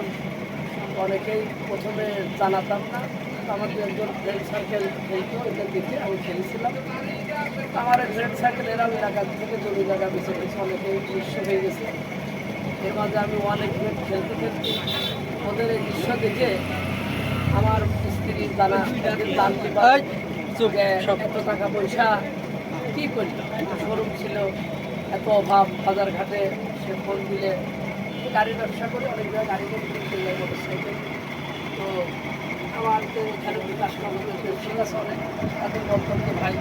খেলতাম অনেকেই প্রথমে জানাতাম না। আমার দু একজন ফ্রেন্ড সার্কেল খেলতো এটা দেখে আমি খেলেছিলাম। আমার ফ্রেন্ড সার্কেল এরাও এলাকা থেকে জমি জায়গা বেছে গেছে অনেকেই দৃশ্য হয়ে গেছে। এর মাঝে আমি অনেক গেম খেলতে খেলতে ওদের এই দৃশ্য দেখে আমার স্ত্রী জানা জানতে পারে যে এত টাকা পয়সা কী করি? শোরুম ছিল এত অভাব বাজার ঘাটে সে ফোন দিলে গাড়ি ব্যবসা করে, অনেক জায়গায় গাড়ি কিনতে যায় মোটর সাইকেল তো আমার তো এখানে বিকাশ ব্যবসা আছে অনেক, তাদের বলতাম ভাই,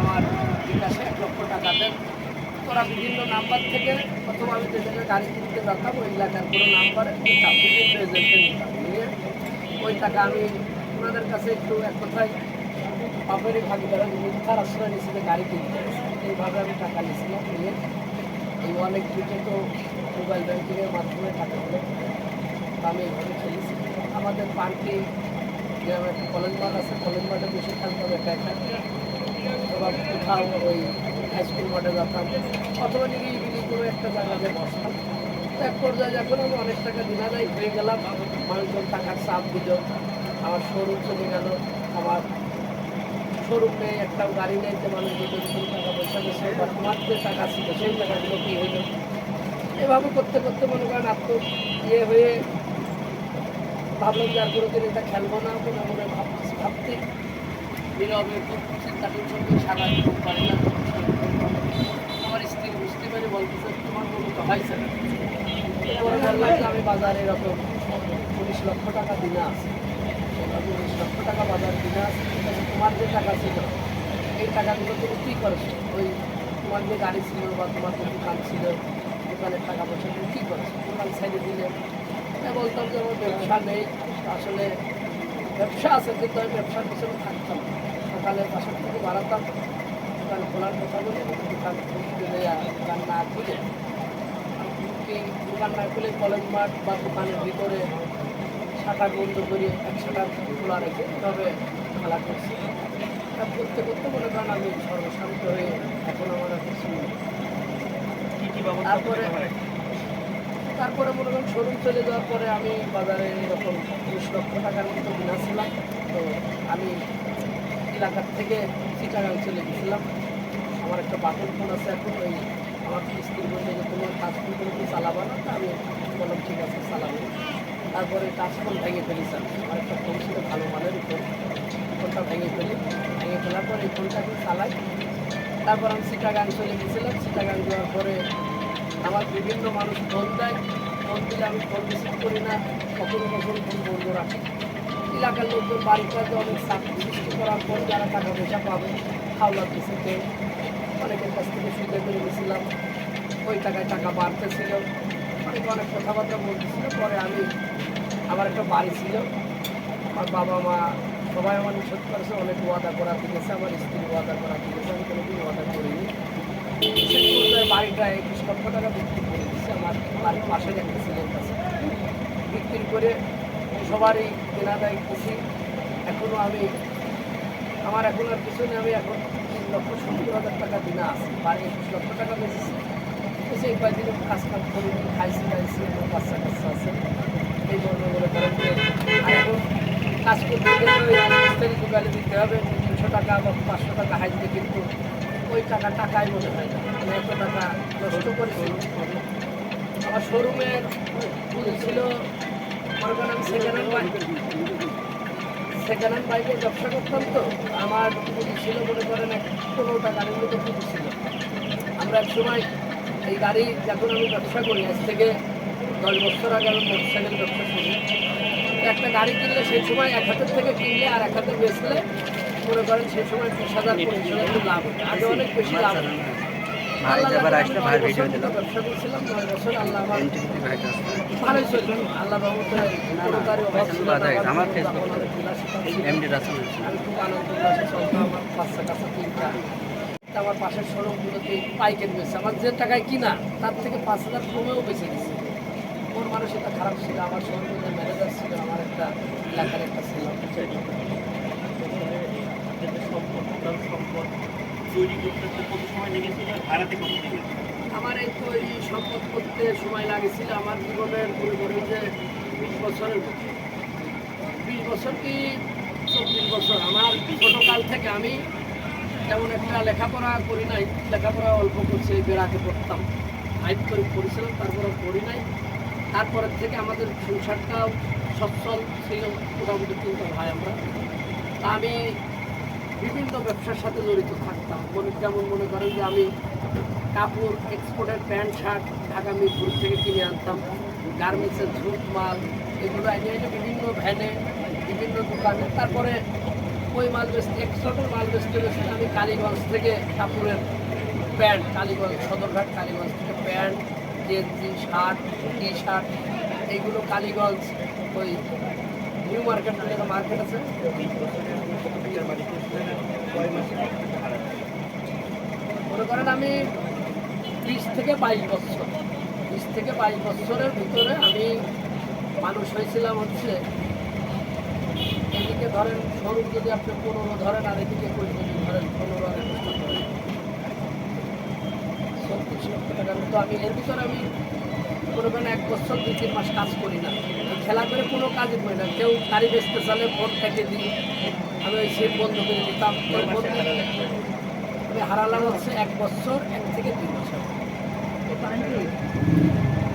আমার বিকাশে এক লক্ষ টাকা দেন। তোরা বিভিন্ন নাম্বার থেকে অথবা আমি যে জায়গায় গাড়ি কিনতে যেতাম, ওই এলাকার কোনো নাম্বারে নিতাম বিভিন্ন এজেন্টে নিতাম নিয়ে ওই টাকা আমি ওনাদের কাছে একটু এক কথায় বাপেরই ভাগিদারা মিথ্যার আশ্রয় নিয়েছিল গাড়ি কিনতে এইভাবে আমি টাকা নিয়েছিলাম নিয়ে এই অনেক দিকে তো মোবাইল ব্যাংকিংয়ের মাধ্যমে টাকা হলো আমি এইভাবে খেলেছি। আমাদের পার্কে গ্রামে একটা কলেজ মাঠ আছে, কলেজ মাঠে বেশি খেলতাম একা একা। এবার কোথাও ওই হাই স্কুল মাঠে যেতাম অথবা নিরিবিলি কোনো একটা জায়গাতে বসতাম। এক পর্যায়ে যখন আমি অনেক টাকা দিনারাই হয়ে গেলাম। মানুষজন টাকার চাপ দিল। আমার শোরুম চলে গেল। আমার শোরুম নেই একটাও গাড়ি নেই যে মানুষ কোনো টাকা পয়সা দিচ্ছে বা যে টাকা ছিল সেই টাকাগুলো কী হইল এভাবে করতে করতে মনে করেন আত্ম ইয়ে হয়ে ভাবলাম যে আর কোনো দিন এটা খেলব না মনে মনে ভাবছি। ভাবতে নীরবে চিন্তা টেনশন সারা পারি না। আমার স্ত্রী বুঝতে পারে বলতেছে, তোমার কোনো তো হয়েছে না? এরপরে বললাম যে আমি বাজারে এরকম উনিশ লক্ষ টাকা দিনে আছে। উনিশ লক্ষ টাকা বাজার আছে তোমার যে টাকা ছিল, এই টাকাগুলো তুমি কী করেছ? ওই তোমার যে গাড়ি ছিল বা তোমার যে দোকান ছিল, দোকানের টাকা পয়সা তুমি কী করেছ? দোকান সাইডে দিলে। বলতাম যে আমার ব্যবসা নেই, আসলে ব্যবসা আছে, কিন্তু আমি ব্যবসার পিছনে থাকতাম। সকালে বাসার থেকে বাড়াতাম, দোকান খোলার কথা বলে, দোকান দোকান না খুলে দোকান না খুলে কলেজ মাঠ বা দোকানের ভিতরে শাটার বন্ধ করে এক শাটার খোলা রেখে এভাবে খেলা করছি। তা করতে করতে মনে করেন আমি সর্বশান্ত হয়ে এখন আমার কিছু তারপরে তারপরে মনে করেন শোরুম চলে যাওয়ার পরে আমি বাজারে এরকম বিশ লক্ষ টাকার মতো বিনা ছিলাম তো আমি এলাকার থেকে চিটাগাং চলে গেছিলাম। আমার একটা বাটন ফোন আছে এখন ওই আমার স্ত্রী বলছে যে তোমার কাজ ফোন করে কি চালাবা না তা আমি বললাম ঠিক আছে চালাবো তারপরে টাচ ফোন ভেঙে ফেলেছিলাম আমার একটা ফোন ছিল ভালো মানের ফোন ফোনটা ভেঙে ফেলি। ভেঙে ফেলার পর এই ফোনটা আমি চালাই। তারপর আমি চিটাগাং চলে গেছিলাম। চিটাগাং যাওয়ার পরে আমার বিভিন্ন মানুষ ফোন দেয়। ফোন দিলে আমি ফোন রিসিভ করি না। কখনো কখনো ফোন বন্ধ রাখি। এলাকার লোকজন বাড়িটাতে অনেক চাপ সৃষ্টি করার পর যারা টাকা পয়সা পাবে খাওয়া দিচ্ছে কেউ অনেকের কাছ থেকে সুদে করে গেছিলাম ওই টাকায় টাকা বাড়তেছিল। অনেক অনেক কথাবার্তা বলতেছিল। পরে আমি আমার একটা বাড়ি ছিল। আমার বাবা মা সবাই আমার নিষেধ করেছে, অনেক ওয়াদা করা দিয়েছে, আমার স্ত্রী ওয়াদা করা দিয়েছে, আমি কোনোদিন ওয়াদা করিনি। সেই বাড়িটা একুশ লক্ষ টাকা বিক্রি করে দিচ্ছে আমার বাড়ির পাশের একটা ছেলের কাছে। বিক্রি করে সবারই কেনা দেয় খুশি। এখনও আমি, আমার এখন আর কিছু নেই, আমি এখন তিন লক্ষ সত্তর হাজার টাকা দিনা আছে। বাড়ি একুশ লক্ষ টাকা বেঁচেছি। বেঁচে এই কয়েকদিন কাজ কাম করি খাইছি খাইছি আমার বাচ্চা কাচ্চা আছে। কাজ করতে গেলে ওই দিতে হবে তিনশো টাকা বা পাঁচশো টাকা হাইতে কিন্তু ওই টাকা টাকাই মনে হয় আমি এত টাকা নষ্ট করেছি আমার শোরুমের ছিল মনে আমি second hand bike second hand বাইকের ব্যবসা করতাম তো আমার পুঁজি ছিল মনে করেন পনেরোটা গাড়ির মতো পুঁজি ছিল আমরা এক সময় এই গাড়ি যখন আমি ব্যবসা করি, আজ থেকে দশ বছর আগে আমি মোটরসাইকেল ব্যবসা করি। একটা গাড়ি কিনলে সেই সময় এক হাতের থেকে কিনলে আর এক হাতে বেচলে মনে করেন সেই সময় বিশ হাজার পঁচিশ হাজার লাভ আগে অনেক বেশি লাভ আমার। এমডি রাসেল পাশের সড়কগুলোতে পাইকারি বেছে আমার যে টাকায় কিনা তার থেকে পাঁচ হাজার কমেও বেঁচে গেছে। ওর মানসিকতা খারাপ ছিল, আমার সঙ্গে ম্যানেজার ছিল, আমার একটা এলাকার একটা ছিল আমার এই তৈরি সম্পদ করতে সময় লাগেছিল, আমার জীবনের মনে করেন যে বিশ বছরের বিশ বছর কি চব্বিশ বছর? আমার ছোটোকাল থেকে আমি তেমন একটা লেখাপড়া করি নাই। লেখাপড়া অল্প করছি, বেড়াতে পড়তাম। ফাইভ করে পড়েছিলাম তারপরে পড়ি নাই। তারপরের থেকে আমাদের সংসারটাও সচ্ছল ছিল মোটামুটি তিনটা ভাই আমরা। তা আমি বিভিন্ন ব্যবসার সাথে জড়িত থাকতাম। মনে যেমন মনে করেন যে আমি কাপড় এক্সপোর্টের প্যান্ট, শার্ট ঢাকা, মিরপুর থেকে কিনে আনতাম। গার্মেন্টসের ঝুট মাল এগুলো এনে বিভিন্ন ভ্যানে, বিভিন্ন দোকানে। তারপরে ওই মাল বেচতে এক্সপোর্টের মাল বেচতে বেচতে আমি কালীগঞ্জ থেকে কাপড়ের প্যান্ট, কালীগঞ্জ সদরঘাট কালীগঞ্জ থেকে প্যান্ট, গেঞ্জি শার্ট টি শার্ট এইগুলো কালীগঞ্জ ওই নিউ মার্কেট বলে একটা মার্কেট আছে। মনে করেন আমি বিশ থেকে বাইশ বছর, বিশ থেকে বাইশ বছরের ভিতরে আমি মানুষ হয়েছিলাম হচ্ছে, এদিকে ধরেন স্বরূপ যদি আপনি পনেরো ধরেন আর এদিকে কুড়ি যদি ধরেন পনেরো আর একুশটা ধরেন। ছত্রিশ লক্ষ টাকার মতো আমি, এর ভিতরে আমি মনে করেন এক বছর দুই তিন মাস কাজ করি না। খেলা করে কোনো কাজই করি না। কেউ গাড়ি বেচতে চালে ভোট কেটে দিই। আমি ওই সিট বন্ধ করে দিতাম। আমি হারালাম হচ্ছে এক বছর এক থেকে দুই বছর।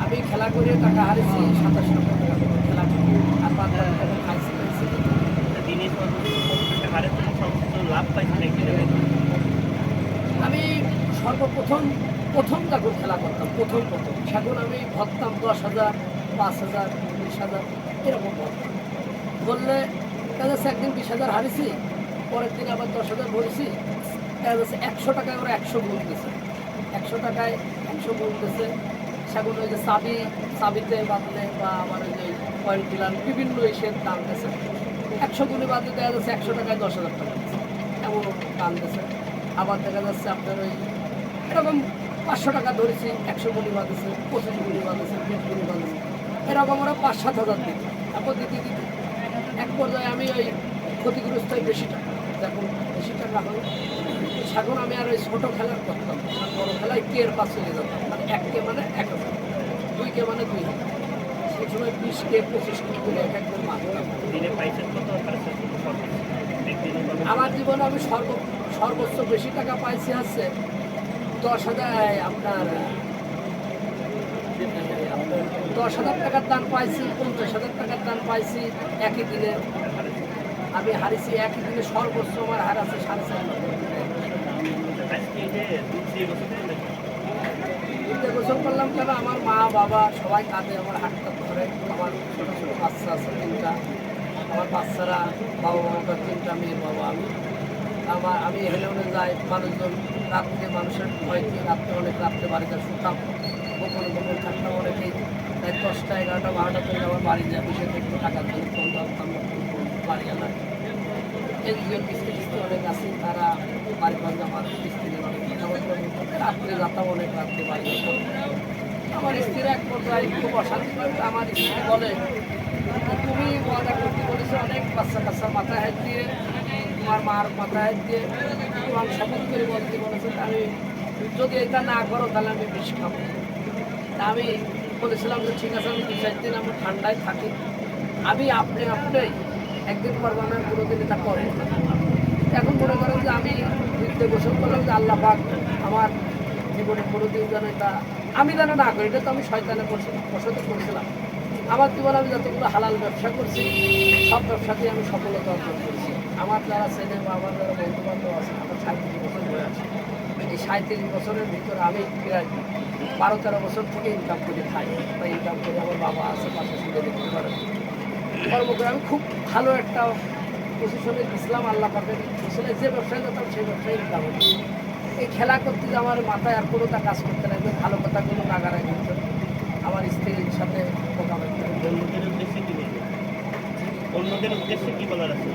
আমি খেলা করে টাকা হারিয়েছি সাতাশ লক্ষ টাকা খেলা করে আর টাকা খাইছি টাকা লাভ একদিন আমি সর্বপ্রথম প্রথম যখন খেলা করতাম, প্রথম প্রথম। সেখন আমি ভরতাম দশ হাজার, পাঁচ হাজার, বিশ হাজার, এরকম ধরতাম বললে দেখা যাচ্ছে একদিন বিশ হাজার হারিয়েছি, পরের দিন আবার দশ হাজার ভরেছি। দেখা যাচ্ছে একশো টাকায় ওরা একশো গুণ একশো টাকায় একশো গুণ দিছে সেগুন ওই যে চাবি, চাবিতে বাঁধলে বা আমার ওই যে পয়েন্ট দিলাম বিভিন্ন ইসের দাম দিয়েছে। একশো গুণে বাদলে দেখা যাচ্ছে একশো টাকায় দশ হাজার টাকা এমন দাম দিয়েছে। আবার দেখা যাচ্ছে আপনার ওই এরকম পাঁচশো টাকা ধরেছি একশো গুণি বাঁধেছে পঁচিশ গুণি বাঁধেছে বিশ গুণি বাঁধেছে। এরকম ওরা পাঁচ সাত হাজার দিত। তারপর দিতে দিতে এক পর্যায়ে আমি ওই ক্ষতিগ্রস্ত হই বেশি টাকা যখন বেশি টাকা হয়। সেখন আমি আর ওই ছোটো খেলার করতাম আর বড়ো খেলায় কে এর পাশে চলে যেতাম মানে এক কে মানে এক হাজার দুই কে মানে দুই হাজার। সেই সময় বিশ কে পঁচিশ কে করে এক একজন মারতাম আমার জীবনে আমি সর্ব সর্বোচ্চ বেশি টাকা পাইছি হচ্ছে দশ হাজার আপনার, দশ হাজার টাকার দান পাইছি, পঞ্চাশ হাজার টাকার দান পাইছি একই দিনে। আমি হারিয়েছি একই দিনে সর্বোচ্চ, আমার হার আছে সাড়ে চার ঈদে গোসল করলাম কেন? আমার মা, বাবা সবাই কাঁদে, আমার হাতটা ধরে। আমার ছোটো ছোটো বাচ্চা আছে তিনটা। আমার বাচ্চারা বাবা মামাকে তিনটা, মেয়ের বাবা, আমি। আমার আমি হেলেওনে যাই, মানুষজন রাত্রে মানুষের ভয়কে রাত্রে অনেক রাত্রে বাড়িতে শুতাম গোপনে গোপনে থাকতাম অনেকেই। তাই দশটা, এগারোটা, বারোটা থেকে আমার বাড়ি যায় সে একটু টাকা দিয়ে ফোন দাম বাড়ি আনা। এনজিওর কিস্তি কিস্তি অনেক আছে, তারা বাড়ি বাড়ি আমার কিস্তি রাত্রে যেতাম, অনেক রাত্রে বাড়ি আমার স্ত্রীর এক পর্যায়ে খুব অশান্তি করে আমার স্ত্রী বলে, তুমি মজা করতে বলেছ অনেক বাচ্চা কাচ্চা মাথায় হাত দিয়ে তোমার মার মাথায় দিয়ে তোমার শপথ করে বলতে বলেছে আমি যদি এটা না করো তাহলে আমি বিষ খাব। আমি বলেছিলাম যে ঠিক আছে, আমি দু চার দিন আমি ঠান্ডায় থাকি। আমি আপনি আপনি একদিন করব না কোনো দিন এটা করব না। এখন মনে করেন যে আমি নৃত্য গোসল করলাম যে আল্লাহ পাক আমার জীবনে কোনো দিন যেন এটা আমি যেন না করি, এটা তো আমি শয়তানের বসতে করেছিলাম। আমার জীবনে আমি যতগুলো হালাল ব্যবসা করছি, সব ব্যবসাতেই আমি সফলতা অর্জন করেছি। আমার যারা ছেলে বা আমার যারা বন্ধু বান্ধব আছে, আমার সাঁত্রিশ বছর হয়ে আছে এই সাঁত্রিশ বছরের ভিতরে আমি প্রায় বারো, তেরো বছর থেকে ইনকাম করে খাই। বা ইনকাম করে আমার বাবা আছে, পাশে শুনে দেখতে পারে। কর্ম করে আমি খুব ভালো একটা পজিশনে ইসলাম আল্লাহ পাকের আসলে যে ব্যবসায় যেতাম, সেই ব্যবসায় ইনকাম হতো। এই খেলা করতে যে আমার মাথায় আর কোনোটা কাজ করতে লাগবে, ভালো কথাগুলো নাগারায় করতে আমার স্ত্রীর সাথে মোকাবেলা করতে অন্যদের উদ্দেশ্যে কি অন্যদের উদ্দেশ্যে কি বলার আছে?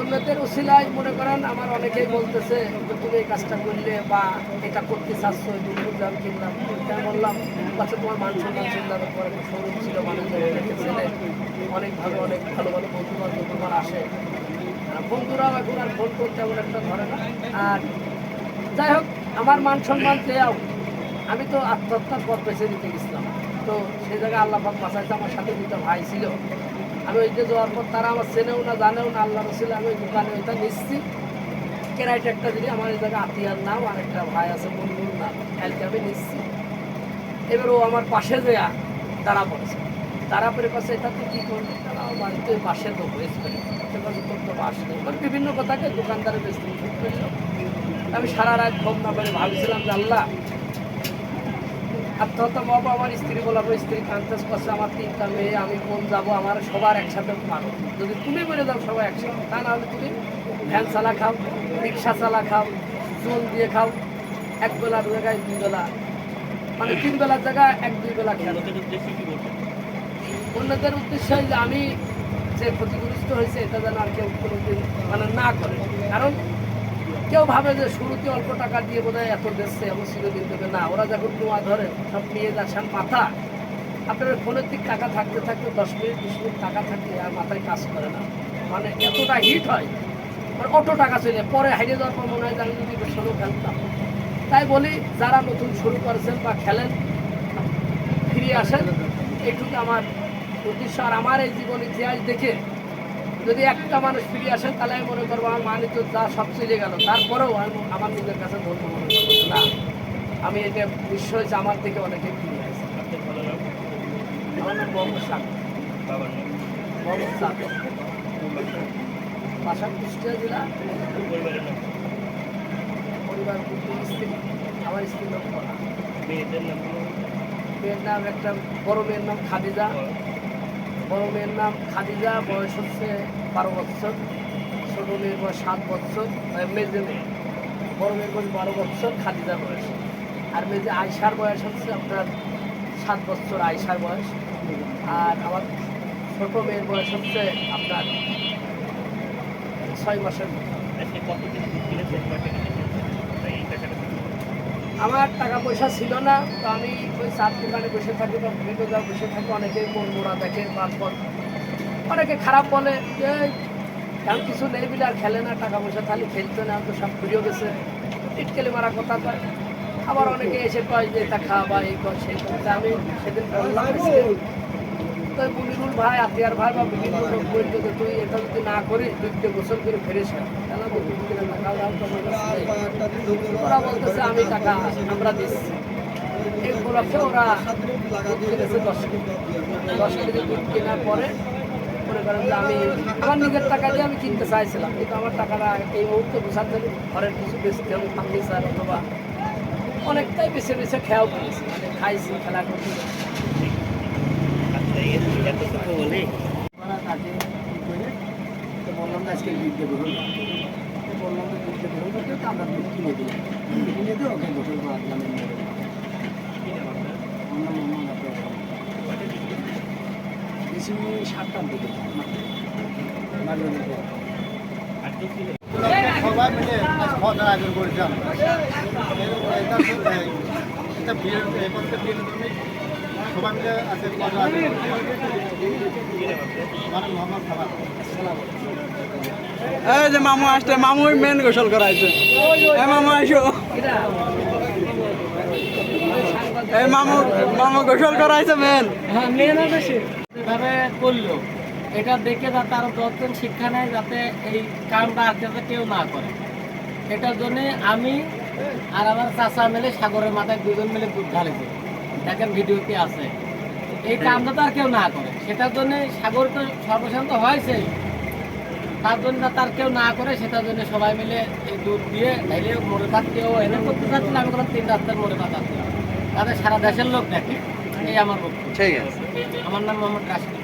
অন্যদের উসিলায় মনে করেন, আমার অনেকেই বলতেছে, যে তুমি এই কাজটা করলে বা এটা করতে চাচ্ছ দুর্দাম কিনলাম আমি বললাম আচ্ছা তোমার মান সম্মান চিন্তার পরে শোরুম ছিল মানুষের অনেকে ছেলে অনেকভাবে অনেক ভালো ভালো বন্ধু বান্ধব তোমার আসে। বন্ধুরাও এখন আর ফোন করতে এমন একটা ধরে না। আর যাই হোক, আমার মান সম্মান দেওয়াও আমি তো আত্মহত্যার পথ বেছে নিতে গেছিলাম। তো সেই জায়গায় আল্লাহ পাক বাঁচাইছে, আমার সাথে দুটো ভাই ছিল। আমি ওইটা যাওয়ার পর তারা আমার চেনেও না, জানেও না, আল্লাহ রসুল আমি ওই দোকানে ওইটা নিচ্ছি। কেরাইট একটা দিদি আমার এই জায়গায় আতিয়ার নাম আর একটা ভাই আছে, বন্ধুর নাম, কালকে আমি নিচ্ছি। এবার ও আমার পাশে যে দাঁড়া পড়েছে। দাঁড়া পড়ে পাশে এটা তুই কী করবি? আমার বাড়িতে পাশে তো হয়েছে তোর তো বাস বিভিন্ন কথাকে দোকানদারের বেশ করল আমি সারা রাত ঘুম না করে ভাবছিলাম যে আল্লাহ আত্মহত্যা বাবা আমার স্ত্রী বলাবো স্ত্রী কান্তাস করছে, আমার তিনটা মেয়ে, আমি কোন যাব? আমার সবার একসাথে মারো। যদি তুমি বলে দাও সবাই একসাথে, তা না হলে তুমি ভ্যান চালা খাও, রিক্সা চালা খাও জল দিয়ে খাও, এক বেলা দু জায়গায় দুই বেলা। মানে তিন বেলার জায়গায় এক, দুই বেলা খেলো। অন্যদের উদ্দেশ্যে যে আমি যে ক্ষতিগ্রস্ত হয়েছে, এটা যেন আর কেউ কোনোদিন মানে না করে। কারণ কেউ ভাবে যে শুরুতে অল্প টাকা দিয়ে বোধ হয় এত দিচ্ছে এমন চিরদিন দেবে না। ওরা যখন নোয়া ধরে, সব নিয়ে যাচ্ছেন মাথা, আপনার ফোনের দিক টাকা থাকতে থাকতে দশ মিনিট, বিশ মিনিট টাকা থাকলে আর মাথায় কাজ করে না। মানে এতটা হিট হয়। মানে অটো টাকা চলে, পরে হারিয়ে যাওয়ার পর মনে হয় আমি যদি বেসরও খেলতাম। তাই বলি, যারা নতুন শুরু করেছেন বা খেলেন, ফিরে আসেন। এইটুকু আমার উদ্দেশ্য। আর আমার এই জীবন ইতিহাস দেখে যদি একটা মানুষ ফিরে আসেন তাহলে আমি মনে করব আমার মানিত যা সব চলে গেল। তারপরেও আমি আমার নিজের কাছে ধন্য মনে করব না। আমি এটা বিশ্ব হয়েছে আমার থেকে অনেকে ফিরে আসে। আমার নাম মোহাম্মদ শাহ। মোহাম্মদ শাহ। বাসা কুষ্টিয়া জেলা। পরিবার স্ত্রী। আমার স্ত্রীর নাম মেয়েদের নাম মেয়ের নাম একটা বড় মেয়ের নাম খাদিজা। বড় মেয়ের নাম খাদিজা, বয়স হচ্ছে বারো বছর। ছোটো মেয়ের বয়স সাত বছর। মেজে মেয়ে, বড় মেয়ের বয়স বারো বছর খাদিজার বয়স। আর মেজে আয়সার বয়স হচ্ছে আপনার সাত বছর আয়সার বয়স। আর আমার ছোটো মেয়ের বয়স হচ্ছে আপনার ছয় মাসের কতদিন কিনেছেন বা কিনেছেন তাই এই টাকাটা আমার টাকা পয়সা ছিল না, তো আমি ওই চার দোকানে বসে থাকি বা বিভিন্ন জায়গায় বসে থাকি, অনেকে মন মোড়া দেখে, তারপর অনেকে খারাপ বলে, যে এমন কিছু নেই বলে আর খেলে না টাকা পয়সা তাহলে খেলতে না, তো সব ঘুরিয়ে গেছে। ইটকেলে মারা কথা কয় আবার অনেকে এসে কয় যে এটা খাওয়া বা এই কর, সেই আমি সেদিন বললাম তো মুনিরুল ভাই আতিয়ার ভাই বা বিভিন্ন লোক বলতো যে তুই এটা যদি না করিস দুধকে গোসল করে ফেরিস। ওরা বলতেছে, আমি টাকা, আমরা দিচ্ছি। এই উপলক্ষে ওরা কিনেছে দশ কেজি। দশ কেজি দুধ কেনার পরে মনে করেন যে আমি আমার নিজের টাকা দিয়ে আমি কিনতে চাইছিলাম, কিন্তু আমার টাকাটা এই মুহূর্তে হবে ঘরের কিছু বেশি আমি ফার্নিচার অথবা অনেকটাই বেছে বেছে খেয়াও করেছি মানে খাইছি, খেলা করছি আচ্ছা এত এত কিছু বলে ওরা কাজে ই করে তো বললাম যে আজকে দেবো তো বললাম যে দুধ দেবো তো আমরা দুধ কিনে দিই কিনে দিয়ে ওকে বেশি সাতটার দিকে সবাই মিলে খাওয়া আয়োজন করেছিলাম এটা বিয়ের এ করতে বিয়ের জন্য সবাই মিলে আজকে মানে এই যে মামু আসছে মামু মেন গোসল করাইছে। এই মামু আইসো। কিরা? এই মামু মামু গোসল করাইছে মেন এভাবে করল। এটা দেখে যাতে আরও দশজন শিক্ষা নেয় যাতে এই কামটা আর যাতে কেউ না করে। এটার জন্য আমি আর আমার চাচা মিলে সাগরের মাথায় দুজন মিলে দুধ ঢালেছে। দেখেন ভিডিওতে আছে। এই কামটা তো আর কেউ না করে। সেটার জন্য সাগর তো সর্বশান্ত হয়েছে। তার জন্য তার কেউ না করে সেটার জন্য সবাই মিলে এই দুধ দিয়ে ধরে মোড়ে থাকতে ও এনে করতে চাচ্ছিল আমি কোনো তিন রাস্তার মোড়ে থাকতে তাদের সারা দেশের লোক দেখে। এই আমার বক্তব্য। ঠিক আছে। আমার নাম মোহাম্মদ রাশিদ